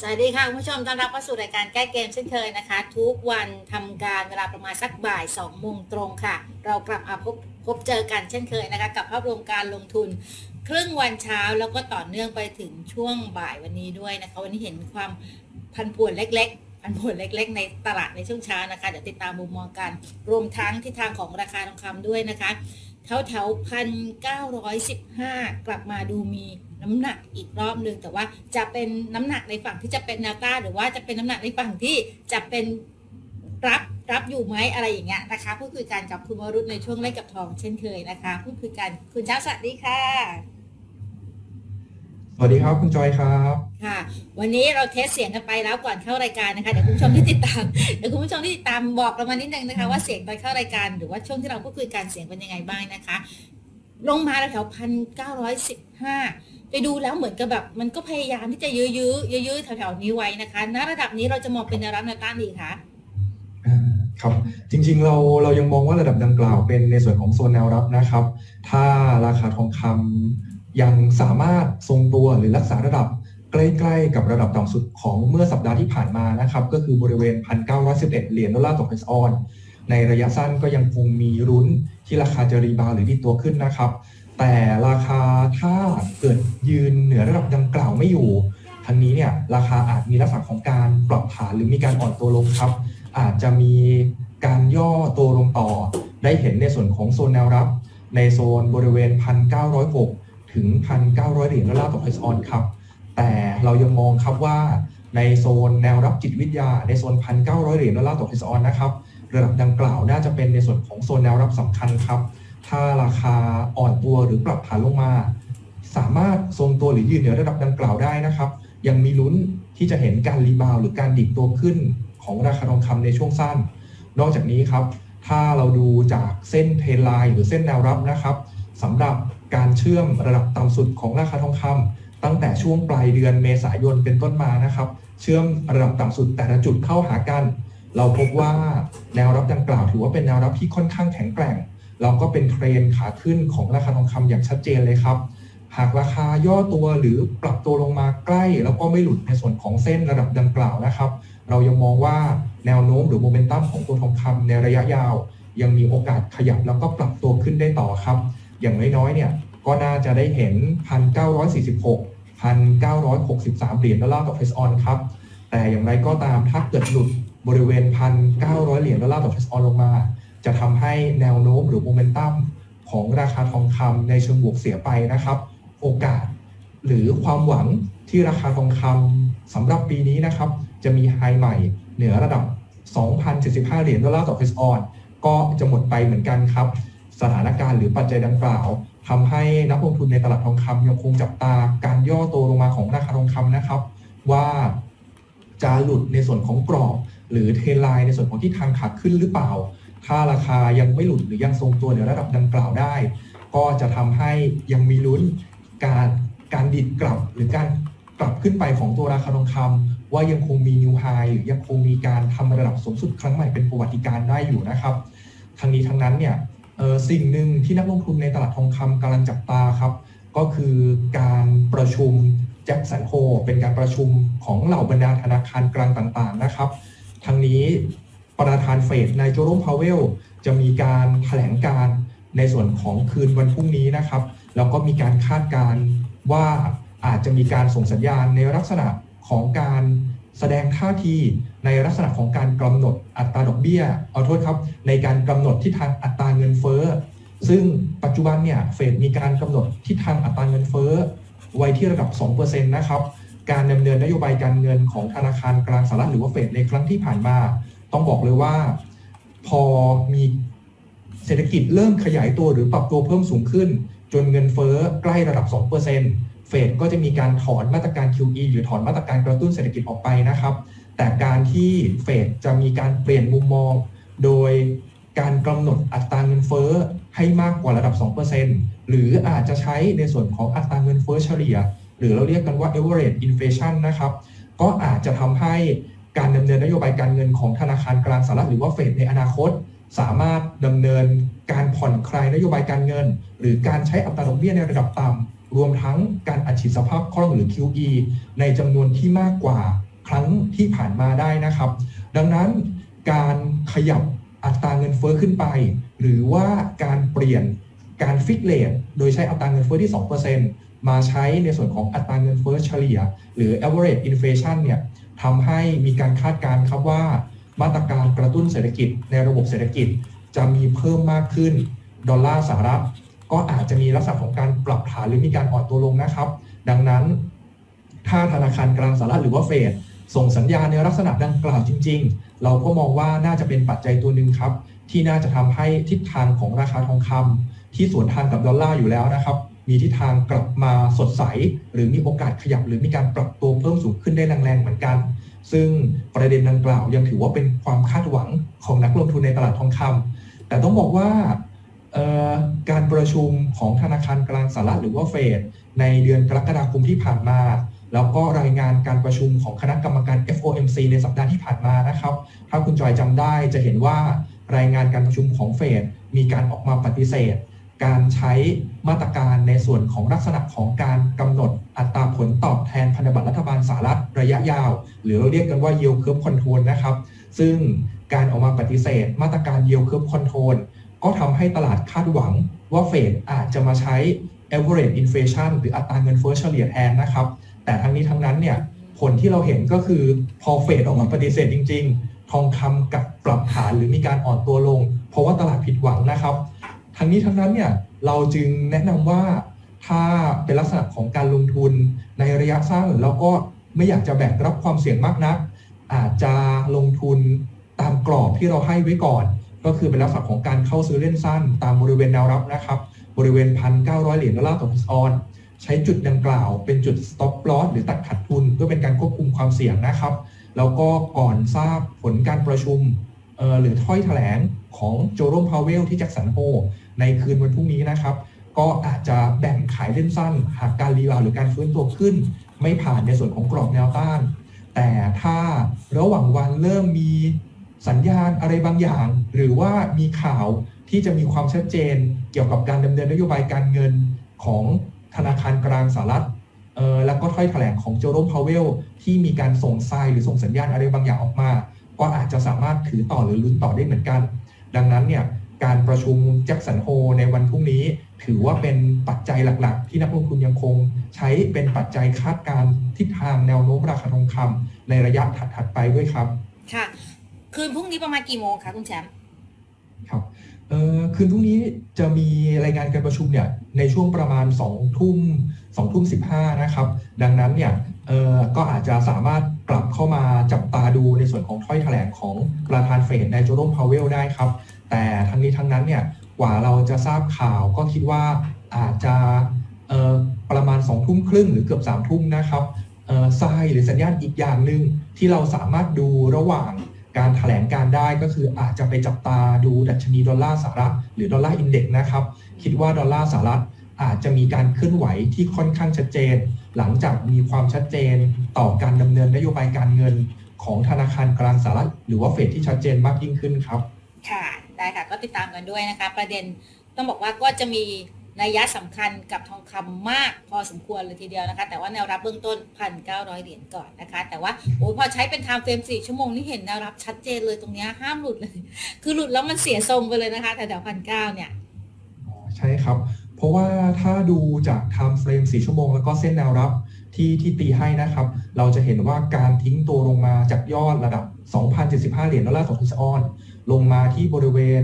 สวัสดีค่ะคุณผู้ชมต้อนรับเข้าสู่รายการแก้เกมเช่นเคยนะคะ ทุกวันทำการเวลาประมาณสักบ่าย2โมงตรงค่ะ เรากลับมาพบพบเจอกันเช่นเคยนะคะ กับภาพรวมการลงทุน ครึ่งวันเช้าแล้วก็ต่อเนื่องไปถึงช่วงบ่ายวันนี้ด้วยนะคะวันนี้เห็นความพันป่วนเล็กๆพันป่วนเล็กๆ ในตลาดในช่วงเช้านะคะ เดี๋ยวติดตามมุมมองกัน รวมทั้งทิศทางของราคาทองคำด้วยนะคะ แถวแถวพันเก้าร้อยสิบห้ากลับมาดูมีน้ำหนักอีกรอบหนึ่งแต่ว่าจะเป็นน้ำหนักในฝั่งที่จะเป็นนาต้าหรือว่าจะเป็นน้ำหนักในฝั่งที่จะเป็นรับรับอยู่ไหมอะไรอย่างเงี้ยนะคะพูดคุยกันกับคุณวรุษในช่วงเล่กับทองเช่นเคยนะคะพูดคุยกันคุณเจ้าสวัสดีค่ะ สวัสดีครับคุณจอยครับ ค่ะ วันนี้เราเทสเสียงกันไปแล้วก่อนเข้ารายการนะคะเดี๋ยวคุณผู้ชมที่ติดตามเดี๋ยวคุณผู้ชมที่ติดตามบอกเรามานิดนึงนะคะ ว่าเสียงตอนเข้ารายการหรือว่าช่วงที่เราพูดคุยกันเสียงเป็นยังไงบ้างนะคะ ลงมาแถวพันเก้าร้อยสิบห้าไปดูแล้วเหมือนกับแบบมันก็พยายามที่จะยื้อยื้อยื้อยื้อแถวๆนี้ไว้นะคะณระดับนี้เราจะมองเป็นแนวรับแนวต้านดีคะอ่าครับ จริงๆเราเรายังมองว่าระดับดังกล่าวเป็นในส่วนของโซนแนวรับนะครับ ถ้าราคาทองคำ ยังสามารถทรงตัวหรือรักษาระดับใกล้ๆกับระดับต่ำสุดของเมื่อสัปดาห์ที่ผ่านมานะครับ ก็คือบริเวณ 1,911 เหรียญดอลลาร์ต่อเพสออนในระยะสั้นก็ยังคงมีรุ้นที่ราคาจะรีบาวหรือดีตัวขึ้นนะครับ แต่ราคาถ้าเกิดยืนเหนือระดับดังกล่าวไม่อยู่ทางนี้เนี่ยราคาอาจมีลักษณะของการปรับฐานหรือมีการอ่อนตัวลงครับ อาจจะมีการย่อตัวลงต่อ ได้เห็นในส่วนของโซนแนวรับ ในโซนบริเวณ 1,906 ถึง 1,900 เหรียญดอลลาร์ต่อเพสออนครับ แต่เรายังมองครับว่าในโซนแนวรับจิตวิทยา ในโซน 1,900 เหรียญดอลลาร์ต่อเพสออนนะครับระดับดังกล่าวน่าจะเป็นในส่วนของโซนแนวรับสำคัญครับ ถ้าราคาอ่อนตัวหรือปรับฐานลงมา สามารถทรงตัวหรือยืนเหนือระดับดังกล่าวได้นะครับ ยังมีลุ้นที่จะเห็นการรีบาวหรือการดิบตัวขึ้นของราคาทองคำในช่วงสั้น นอกจากนี้ครับ ถ้าเราดูจากเส้นเทรนไลน์หรือเส้นแนวรับนะครับสำหรับ การเชื่อมระดับต่ำสุดของราคาทองคำตั้งแต่ช่วงปลายเดือนเมษายนเป็นต้นมานะครับ เชื่อมระดับต่ำสุดแต่ละจุดเข้าหากัน เราพบว่าแนวรับดังกล่าวถือว่าเป็นแนวรับที่ค่อนข้างแข็งแกร่งเราก็เป็นเทรนขาขึ้นของราคาทองคำอย่างชัดเจนเลยครับ หากราคาย่อตัวหรือปรับตัวลงมาใกล้ แล้วก็ไม่หลุดในส่วนของเส้นระดับดังกล่าวนะครับ เรายังมองว่าแนวโน้มหรือโมเมนตัมของตัวทองคำในระยะยาว ยังมีโอกาสขยับแล้วก็ปรับตัวขึ้นได้ต่อครับ อย่างน้อยๆเนี่ยก็น่าจะได้เห็น 1,946 1,963 เหรียญดอลลาร์ต่อเพสออนครับ แต่อย่างไรก็ตามถ้าเกิดหลุดบริเวณ 1,900 เหรียญดอลลาร์ต่อเพสออนลงมา จะทำให้แนวโน้มหรือโมเมนตัมของราคาทองคำในเชิงบวกเสียไปนะครับ โอกาสหรือความหวังที่ราคาทองคำสำหรับปีนี้นะครับ จะมีไฮใหม่เหนือระดับ 2,075 เหรียญดอลลาร์ต่อเพสออนก็จะหมดไปเหมือนกันครับ สถานการณ์หรือปัจจัยดังกล่าวทำให้นักลงทุนในตลาดทองคำยังคงจับตาการย่อตัวลงมาของราคาทองคำนะครับ ว่าจะหลุดในส่วนของกรอบ หรือเทไลน์ในส่วนของที่ทางขาขึ้นหรือเปล่า ถ้าราคายังไม่หลุดหรือยังทรงตัวในระดับดังกล่าวได้ ก็จะทำให้ยังมีลุ้นการการดิดกลับหรือการกลับขึ้นไปของตัวราคาทองคำว่ายังคงมีนิวไฮหรือยังคงมีการทำระดับสูงสุดครั้งใหม่เป็นประวัติการได้อยู่นะครับ ทั้งนี้ทั้งนั้นเนี่ย สิ่งหนึ่งที่นักลงทุนในตลาดทองคำกำลังจับตาครับ ก็คือการประชุมแจ็คสันโฮเป็นการประชุมของเหล่าบรรดาธนาคารกลางต่างๆนะครับทั้งนี้ประธานเฟดนายโจโรมพาวเวล จะมีการแถลงการในส่วนของคืนวันพรุ่งนี้นะครับ แล้วก็มีการคาดการณ์ว่าอาจจะมีการส่งสัญญาณในลักษณะของการ แสดงท่าทีในลักษณะของการกำหนดอัตราดอกเบี้ยเอาโทษครับ ในการกำหนดทิศทางอัตราเงินเฟ้อ ซึ่งปัจจุบันเนี่ยเฟดมีการกำหนดทิศทางอัตราเงินเฟ้อ ไว้ที่ระดับ 2%นะครับ การดำเนินนโยบายการเงินของธนาคารกลางสหรัฐหรือว่าเฟดในครั้งที่ผ่านมา ต้องบอกเลยว่า พอมีเศรษฐกิจเริ่มขยายตัวหรือปรับตัวเพิ่มสูงขึ้น จนเงินเฟ้อใกล้ระดับ 2%เเฟดก็จะมีการถอนมาตรการ QE หรือถอนมาตรการกระตุ้นเศรษฐกิจออกไปนะครับ แต่การที่เฟดจะมีการเปลี่ยนมุมมอง โดยการกำหนดอัตราเงินเฟ้อให้มากกว่าระดับ 2%หรืออาจจะใช้ในส่วนของอัตราเงินเฟ้อเฉลี่ย หรือเราเรียกกันว่า average inflation นะครับ ก็อาจจะทำให้การดำเนินนโยบายการเงินของธนาคารกลางสหรัฐหรือว่าเฟดในอนาคตสามารถดำเนินการผ่อนคลายนโยบายการเงิน หรือการใช้อัตราดอกเบี้ยในระดับต่ำ รวมทั้งการอัดฉีดสภาพคล่องหรือ QE ในจำนวนที่มากกว่าครั้งที่ผ่านมาได้นะครับ ดังนั้นการขยับอัตราเงินเฟ้อขึ้นไป หรือว่าการเปลี่ยนการฟิกเลทโดยใช้อัตราเงินเฟ้อที่ 2%มาใช้ในส่วนของอัตราเงินเฟ้อเฉลี่ย หรือ average inflation เนี่ยทำให้มีการคาดการณ์ครับว่า มาตรการกระตุ้นเศรษฐกิจในระบบเศรษฐกิจ จะมีเพิ่มมากขึ้น ดอลลาร์สหรัฐ ก็อาจจะมีลักษณะของการปรับฐานหรือมีการอ่อนตัวลงนะครับ ดังนั้นถ้าธนาคารกลางสหรัฐหรือว่าเฟดส่งสัญญาณในลักษณะดังกล่าวจริง ๆ เราก็มองว่าน่าจะเป็นปัจจัยตัวหนึ่งครับ ที่น่าจะทำให้ทิศทางของราคาทองคำที่สวนทางกับดอลลาร์อยู่แล้วนะครับ มีทิศทางกลับมาสดใส หรือมีโอกาสขยับ หรือมีการปรับตัวเพิ่มสูงขึ้นได้แรงๆเหมือนกัน ซึ่งประเด็นดังกล่าวยังถือว่าเป็นความคาดหวังของนักลงทุนในตลาดทองคำแต่ต้องบอกว่า การประชุมของธนาคารกลางสหรัฐหรือว่าเฟดในเดือนกรกฎาคมที่ผ่านมา แล้วก็รายงานการประชุมของคณะกรรมการ FOMC ในสัปดาห์ที่ผ่านมานะครับ ถ้าคุณจอยจำได้จะเห็นว่ารายงานการประชุมของเฟดมีการออกมาปฏิเสธ การใช้มาตรการในส่วนของลักษณะของการกำหนดอัตราผลตอบแทนพันธบัตรรัฐบาลสหรัฐระยะยาว หรือเราเรียกกันว่า yield curve control นะครับ ซึ่งการออกมาปฏิเสธ มาตรการ yield curve control ก็ทำให้ตลาดคาดหวังว่าเฟดอาจจะมาใช้ average inflation หรืออัตราเงินเฟ้อเฉลี่ยแทนนะครับ แต่ทั้งนี้ทั้งนั้นเนี่ยผลที่เราเห็นก็คือพอเฟดออกมาปฏิเสธจริง ๆ ทองคำกับปรับฐานหรือมีการอ่อนตัวลง เพราะว่าตลาดผิดหวังนะครับ ทั้งนี้ทั้งนั้นเนี่ยเราจึงแนะนำว่าถ้าเป็นลักษณะของการลงทุนในระยะสั้นแล้วก็ไม่อยากจะแบกรับความเสี่ยงมากนัก อาจจะลงทุนตามกรอบที่เราให้ไว้ก่อน ก็คือเป็นลักษณะของการเข้าซื้อเล่นสั้น ตามบริเวณแนวรับนะครับ บริเวณ1,900เหรียญดอลลาร์ต่อออน ใช้จุดดังกล่าว เป็นจุด stop loss หรือตัดขาดทุน เพื่อเป็นการควบคุมความเสี่ยงนะครับ แล้วก็ก่อนทราบผลการประชุมหรือถ้อยแถลงของโจโรมพาวเวลที่แจ็คสันโฮในคืนวันพรุ่งนี้นะครับ ก็อาจจะแบ่งขายเล่นสั้น หากการรีบาวหรือการฟื้นตัวขึ้น ไม่ผ่านในส่วนของกรอบแนวต้าน แต่ถ้าระหว่างวันเริ่มมี สัญญาณอะไรบางอย่าง หรือว่ามีข่าวที่จะมีความชัดเจนเกี่ยวกับการดำเนินนโยบายการเงินของธนาคารกลางสหรัฐแล้วก็ถ้อยแถลงของโจโรมพาวเวลที่มีการส่งทรายหรือส่งสัญญาณอะไรบางอย่างออกมา ก็อาจจะสามารถถือต่อหรือลุ้นต่อได้เหมือนกัน ดังนั้นเนี่ยการประชุมแจ็คสันโฮในวันพรุ่งนี้ ถือว่าเป็นปัจจัยหลักๆ ที่นักลงทุนยังคงใช้เป็นปัจจัยคาดการณ์ทิศทางแนวโน้มราคาทองคำในระยะถัดๆไปด้วยครับ ค่ะ คืนพรุ่งนี้ประมาณกี่โมงคะคุณแชมป์ครับเอ่อคืนพรุ่งนี้จะมีรายงานการประชุมเนี่ยในช่วงประมาณ2ทุ่ม2ทุ่ม15นะครับ ดังนั้นเนี่ยเอ่อก็อาจจะสามารถกลับเข้ามาจับตาดูในส่วนของถ้อยแถลงของประธานเฟดในโจโรมพาวเวลได้ครับ แต่ทั้งนี้ทั้งนั้นเนี่ยกว่าเราจะทราบข่าวก็คิดว่าอาจจะประมาณ2ทุ่มครึ่งหรือเกือบ3ทุ่มนะครับทรายหรือสัญญาณอีกอย่างหนึ่งที่เราสามารถดูระหว่าง การถแถลงการได้ก็คืออาจจะไปจับตาดูดัชนีดอลลาร์สหรัฐหรือดอลลาร์อินเด็กซ์นะครับ คิดว่าดอลลาร์สหรัฐอาจจะมีการเคลื่อนไหวที่ค่อนข้างชัดเจน หลังจากมีความชัดเจนต่อการดำเนินนโยบายการเงินของธนาคารกลางสหรัฐหรือว่าเฟดที่ชัดเจนมากยิ่งขึ้นครับ ค่ะ ได้ค่ะ ก็ติดตามกันด้วยนะคะ ประเด็นต้องบอกว่าก็จะมี นัยยะสำคัญกับทองคำมากพอสมควรเลยทีเดียวนะคะ แต่ว่าแนวรับเบื้องต้น 1,900 เหรียญก่อนนะคะ แต่ว่าโอ้ยพอใช้เป็นไทม์เฟรม4ชั่วโมงนี่เห็นแนวรับชัดเจนเลยตรงนี้ห้ามหลุดเลย คือหลุดแล้วมันเสียทรงไปเลยนะคะแต่แถวพันเก้าเนี่ยใช่ครับ เพราะว่าถ้าดูจาก time frame 4ชั่วโมงแล้วก็เส้นแนวรับที่ที่ตีให้นะครับ เราจะเห็นว่าการทิ้งตัวลงมาจากยอดระดับ 2,075 เหรียญดอลลาร์ต่อทออน ลงมาที่บริเวณ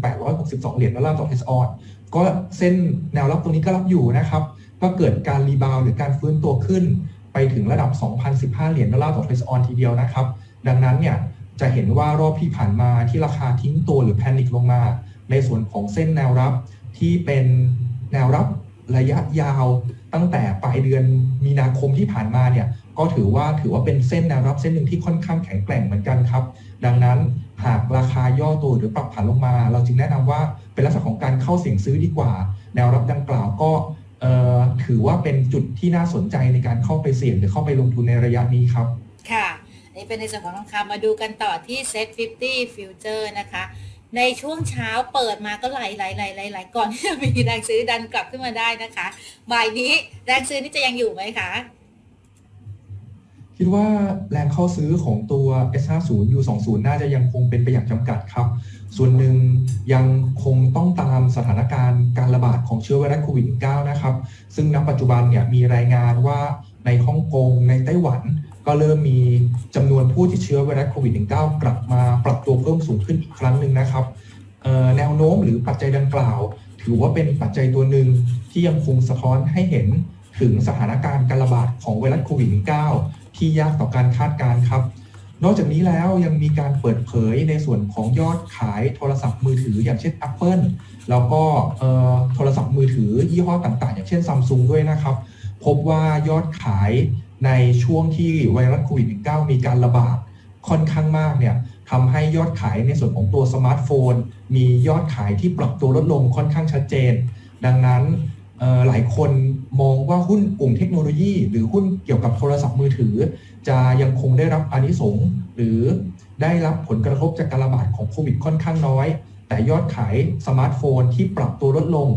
1,862 เหรียญดอลลาร์ต่อทออน ก็เส้นแนวรับตรงนี้ก็รับอยู่นะครับ ก็เกิดการรีบาวหรือการฟื้นตัวขึ้น ไปถึงระดับ 2,015 เหรียญดอลลาร์ต่อเทออนทีเดียวนะครับ ดังนั้นเนี่ยจะเห็นว่ารอบที่ผ่านมาที่ราคาทิ้งตัวหรือแพนิคลงมา ในส่วนของเส้นแนวรับที่เป็นแนวรับระยะยาว ตั้งแต่ปลายเดือนมีนาคมที่ผ่านมาเนี่ยก็ถือว่าถือว่าเป็นเส้นแนวรับเส้นหนึ่งที่ค่อนข้างแข็งแกร่งเหมือนกันครับ ดังนั้นหากราคาย่อตัวหรือปรับผันลงมา เราจึงแนะนำว่าเป็นลักษณะของการเข้าเสี่ยงซื้อดีกว่า แนวรับดังกล่าวก็ถือว่าเป็นจุดที่น่าสนใจในการเข้าไปเสี่ยงหรือเข้าไปลงทุนในระยะนี้ครับ ค่ะอันนี่เป็นในส่วนของทองคำมาดูกันต่อที่ Set 50 Future นะคะ ในช่วงเช้าเปิดมาก็ไหลไหลไหลไหลไหลก่อนที่จะมีแรงซื้อดันกลับขึ้นมาได้นะคะบ่ายนี้แรงซื้อนี่จะยังอยู่ไหมคะ คิดว่าแรงเข้าซื้อของตัว S50 U20 น่าจะยังคงเป็นไปอย่างจำกัดครับ ส่วนหนึ่งยังคงต้องตามสถานการณ์การระบาดของเชื้อไวรัสโควิด -19 นะครับ ซึ่งณปัจจุบันเนี่ยมีรายงานว่าในฮ่องกงในไต้หวัน ก็เริ่มมีจำนวนผู้ติดเชื้อไวรัสโควิด -19 กลับมาปรับตัวเพิ่มสูงขึ้นอีกครั้งหนึ่งนะครับแนวโน้มหรือปัจจัยดังกล่าว ถือว่าเป็นปัจจัยตัวหนึ่งที่ยังคงสะท้อนให้เห็นถึงสถานการณ์การระบาดของไวรัสโควิด -19 ที่ยากต่อการคาดการณ์ครับนอกจากนี้แล้วยังมีการเปิดเผยในส่วนของยอดขายโทรศัพท์มือถืออย่างเช่น Apple แล้วก็โทรศัพท์มือถือยี่ห้อต่างๆ อย่างเช่น Samsung ด้วยนะครับ พบว่ายอดขาย ในช่วงที่ไวรัสโควิด -19 มีการระบาดค่อนข้างมากเนี่ยทำให้ยอดขายในส่วนของตัวสมาร์ทโฟน มียอดขายที่ปรับตัวลดลงค่อนข้างชัดเจน ดังนั้นหลายคนมองว่าหุ้นกลุ่มเทคโนโลยี หรือหุ้นเกี่ยวกับโทรศัพท์มือถือ จะยังคงได้รับอานิสงส์หรือได้รับผลกระทบจากการระบาดของโควิดค่อนข้างน้อย แต่ยอดขายสมาร์ทโฟนที่ปรับตัวลดลง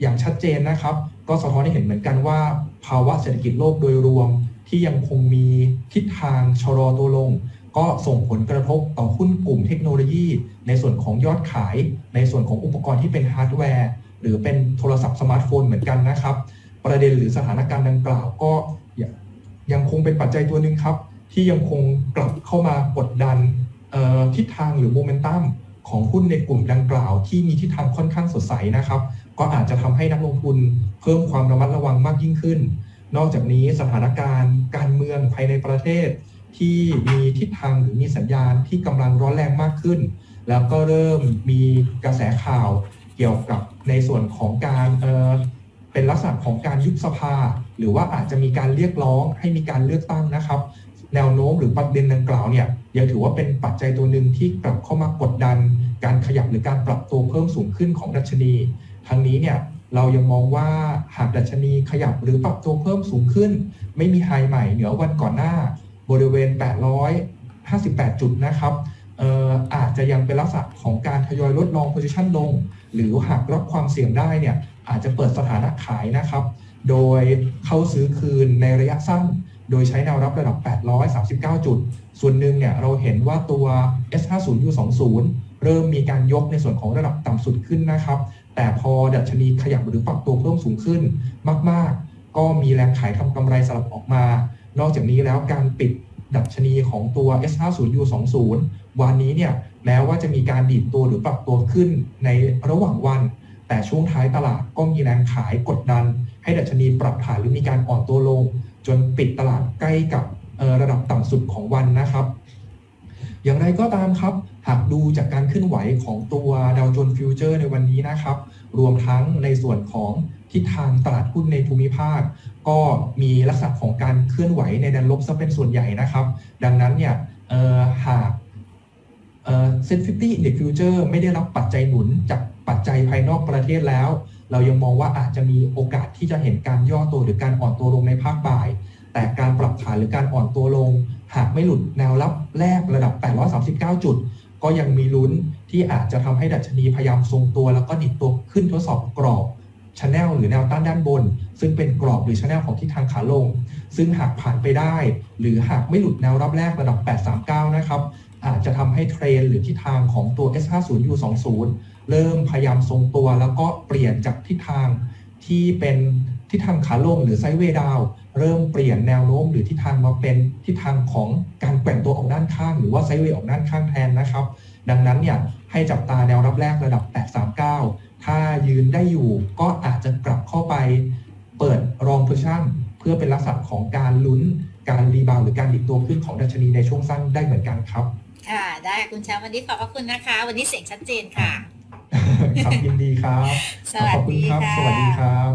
อย่างชัดเจนนะครับ ก็สะท้อนให้เห็นเหมือนกันว่า ภาวะเศรษฐกิจโลกโดยรวม ที่ยังคงมีทิศทางชะลอตัวลง ก็ส่งผลกระทบต่อหุ้นกลุ่มเทคโนโลยี ในส่วนของยอดขาย ในส่วนของอุปกรณ์ที่เป็นฮาร์ดแวร์ หรือเป็นโทรศัพท์สมาร์ทโฟนเหมือนกันนะครับ ประเด็นหรือสถานการณ์ดังกล่าวก็ยังคงเป็นปัจจัยตัวหนึ่งครับ ที่ยังคงกลับเข้ามากดดันทิศทางหรือโมเมนตัมของหุ้นในกลุ่มดังกล่าว ที่มีทิศทางค่อนข้างสดใสนะครับ ก็อาจจะทำให้นักลงทุนเพิ่มความระมัดระวังมากยิ่งขึ้น นอกจากนี้สถานการณ์การเมืองภายในประเทศ ที่มีทิศทางหรือมีสัญญาณที่กำลังร้อนแรงมากขึ้น แล้วก็เริ่มมีกระแสข่าวเกี่ยวกับในส่วนของการเเป็นลักษณะของการยุบสภา หรือว่าอาจจะมีการเรียกร้องให้มีการเลือกตั้งนะครับ แนวโน้มหรือประเด็นดังกล่าวเนี่ยยังถือว่าเป็นปัจจัยตัวหนึ่งที่กลับเข้ามากดดัน การขยับหรือการปรับตัวเพิ่มสูงขึ้นของดัชนี ทั้งนี้เนี่ย เรายังมองว่าหากดัชนีขยับหรือปรับตัวเพิ่มสูงขึ้น ไม่มีไฮใหม่เหนือวันก่อนหน้า บริเวณ 858 จุดนะครับอาจจะยังเป็นลักษณะของการทยอยลดลอง position ลง หรือหากรับความเสี่ยงได้เนี่ยอาจจะเปิดสถานะขายนะครับ โดยเข้าซื้อคืนในระยะสั้น โดยใช้แนวรับระดับ 839 จุด ส่วนหนึ่งเนี่ยเราเห็นว่าตัว S50 U20 เริ่มมีการยกในส่วนของระดับต่ำสุดขึ้นนะครับ แต่พอดัชนีขยับหรือปรับตัวเพิ่มสูงขึ้นมาก ๆ ก็มีแรงขายทำกำไรสลับออกมา นอกจากนี้แล้วการปิดดัชนีของตัว S50 U20 วันนี้เนี่ยแม้ว่าจะมีการดีดตัวหรือปรับตัวขึ้นในระหว่างวัน แต่ช่วงท้ายตลาดก็มีแรงขายกดดัน ให้ดัชนีปรับฐานหรือมีการอ่อนตัวลง จนปิดตลาดใกล้กับระดับต่ำสุดของวันนะครับ อย่างไรก็ตามครับ หากดูจากการเคลื่อนไหวของตัวดาวโจนส์ฟิวเจอร์ในวันนี้นะครับ รวมทั้งในส่วนของทิศทางตลาดหุ้นในภูมิภาค ก็มีลักษณะของการเคลื่อนไหวในแดนลบซะเป็นส่วนใหญ่นะครับ ดังนั้นเนี่ยเอ่อหากเอ่อ Set 50 Index Future ไม่ได้รับปัจจัยหนุนจากปัจจัยภายนอกประเทศแล้ว เรายังมองว่าอาจจะมีโอกาสที่จะเห็นการย่อตัวหรือการอ่อนตัวลงในภาคบ่าย แต่การปรับฐานหรือการอ่อนตัวลง หากไม่หลุดแนวรับแรกระดับ 839 จุด ก็ยังมีลุ้นที่อาจจะทำให้ดัชนีพยายามทรงตัว แล้วก็ดิดตัวขึ้นทดสอบกรอบชแนลหรือแนวต้านด้านบน ซึ่งเป็นกรอบหรือชแนลของทิศทางขาลง ซึ่งหากผ่านไปได้ หรือหากไม่หลุดแนวรับแรกระดับ 839 นะครับอาจจะทำให้เทรนหรือทิศทางของตัว S50 U20 เริ่มพยายามทรงตัว แล้วก็เปลี่ยนจากทิศทางที่เป็นทิศทางขาลงหรือไซด์เวดาว เริ่มเปลี่ยนแนวโน้มหรือทิศทางมาเป็นทิศทางของการแกว่งตัวออกด้านข้าง หรือว่าไซด์เวย์ออกด้านข้างแทนนะครับ ดังนั้นเนี่ยให้จับตาแนวรับแรกระดับ 839 ถ้ายืนได้อยู่ก็อาจจะกลับเข้าไปเปิดรองโพชั่นเพื่อเป็นลักษณะของการลุ้นการรีบาวด์หรือการดิดตัวขึ้นของดัชนีในช่วงสั้นได้เหมือนกันครับ ค่ะ ได้คุณแชมป์วันนี้ขอบพระคุณนะคะ วันนี้เสียงชัดเจนค่ะ ครับยินดีครับ สวัสขอบคุณดีครับค่ะสวัสดีครับ